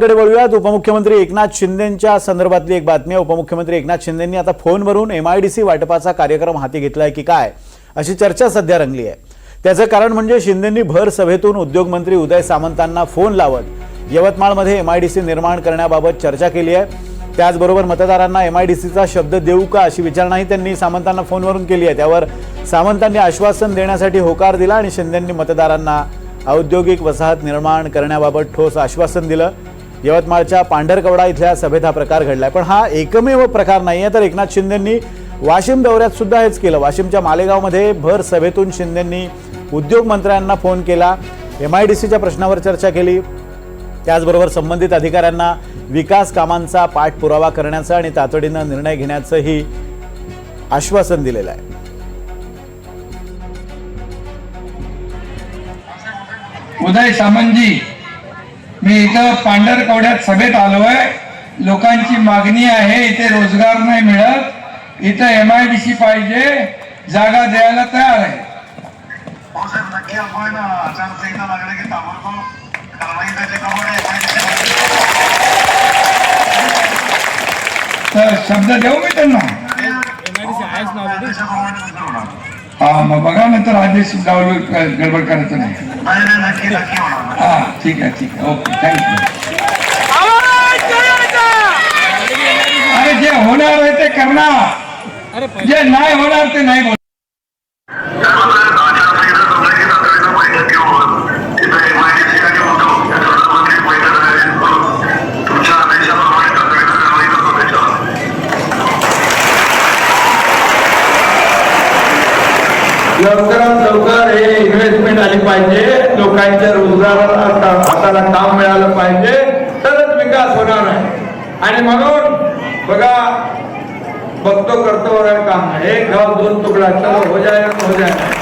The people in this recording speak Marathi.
कडे वळूयात. उपमुख्यमंत्री एकनाथ शिंदेच्या संदर्भातली एक बातमी आहे. उपमुख्यमंत्री एकनाथ शिंदेंनी आता फोनवरून एमआयडीसी वाटपाचा कार्यक्रम हाती घेतलाय की काय अशी चर्चा सध्या रंगली आहे. त्याचं कारण म्हणजे शिंदेंनी भर सभेतून उद्योगमंत्री उदय सामंतांना फोन लावत यवतमाळमध्ये एमआयडीसी निर्माण करण्याबाबत चर्चा केली आहे. त्याचबरोबर मतदारांना एमआयडीसीचा शब्द देऊ का अशी विचारणाही त्यांनी सामंतांना फोनवरून केली आहे. त्यावर सामंतांनी आश्वासन देण्यासाठी होकार दिला आणि शिंदेंनी मतदारांना औद्योगिक वसाहत निर्माण करण्याबाबत ठोस आश्वासन दिलं. यवतमाळच्या पांढरकवडा इथल्या सभेत हा प्रकार घडलाय. पण हा एकमेव प्रकार नाही आहे तर एकनाथ शिंदेंनी वाशिम दौऱ्यात सुद्धा हेच केलं. वाशिमच्या मालेगावमध्ये भर सभेतून शिंदेंनी उद्योग मंत्र्यांना फोन केला एम आय डी सीच्या प्रश्नावर चर्चा केली त्याचबरोबर संबंधित अधिकाऱ्यांना विकास कामांचा पाठपुरावा करण्याचं आणि तातडीनं निर्णय घेण्याचंही आश्वासन दिलेलं आहे. उदय सामंतजी मी इथं पांढरकवड्यात सभेत आलोय. लोकांची मागणी आहे इथे रोजगार नाही मिळत. इथं एम आय डी सी पाहिजे जागा द्यायला तयार आहे. हो तर शब्द देऊ मी त्यांना? हा मग बघा नंतर आदेश लावलं गडबड करायचं नाही. हा ठीक आहे ठीक आहे. ओके थँक्यू अरे जे होणार आहे ते करणार. जे नाही होणार ते नाही लवकरात लवकर हे इन्व्हेस्टमेंट आली पाहिजे. लोकांच्या रोजगाराला हाताला काम मिळालं पाहिजे. तरच विकास होणार आहे. आणि म्हणून बघा बघतो करतो वगैरे काम हे एक गाव दोन तुकडा चलो हो जाए हो जाए